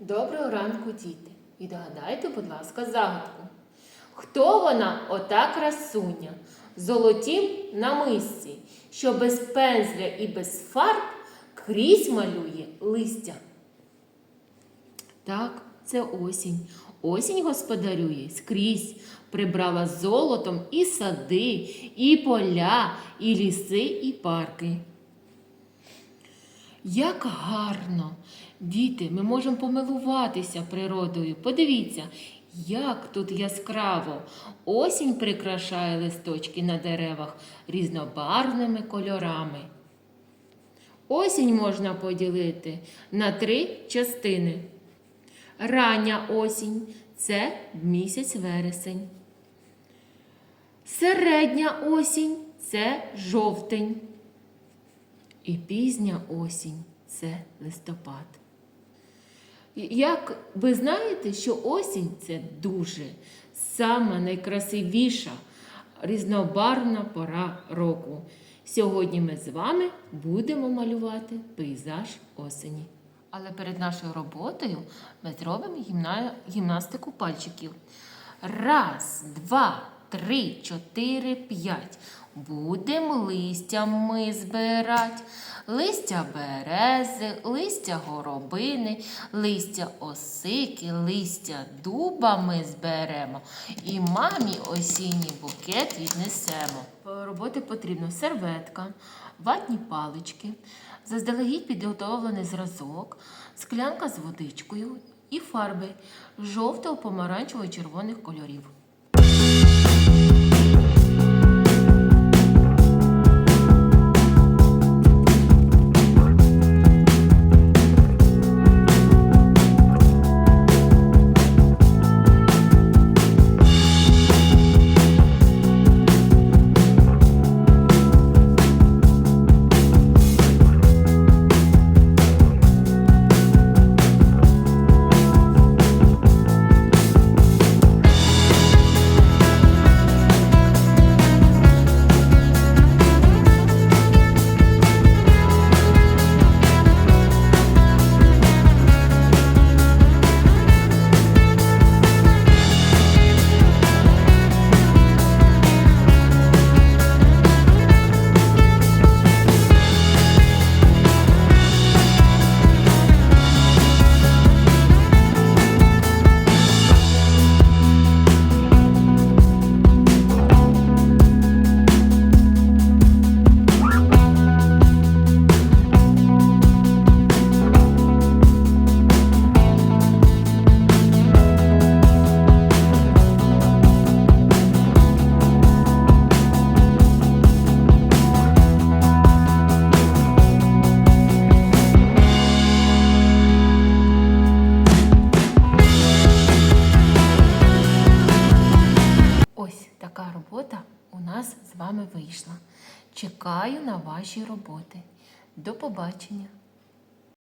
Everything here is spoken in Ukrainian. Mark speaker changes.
Speaker 1: Доброго ранку, діти. І догадайте, будь ласка, загадку. Хто вона, ота красуня, золотім намисті, що без пензля і без фарб крізь малює листя? Так, це осінь. Осінь господарює скрізь. Прибрала золотом і сади, і поля, і ліси, і парки. Як гарно! Діти, ми можемо помилуватися природою. Подивіться, як тут яскраво. Осінь прикрашає листочки на деревах різнобарвними кольорами. Осінь можна поділити на три частини. Рання осінь це місяць вересень. Середня осінь це жовтень. І пізня осінь це листопад. Як ви знаєте, що осінь це дуже сама найкрасивіша різнобарвна пора року. Сьогодні ми з вами будемо малювати пейзаж осені. Але перед нашою роботою ми зробимо гімна... гімнастику пальчиків. Раз, два, три, чотири, п'ять. Будемо листя ми збирать. Листя берези, листя горобини, листя осики, листя дуба ми зберемо. І мамі осінній букет віднесемо. Роботи потрібно серветка, ватні палички, заздалегідь підготовлений зразок, склянка з водичкою і фарби жовтого, помаранчевого і червоних кольорів. У нас з вами вийшла. Чекаю на ваші роботи. До побачення!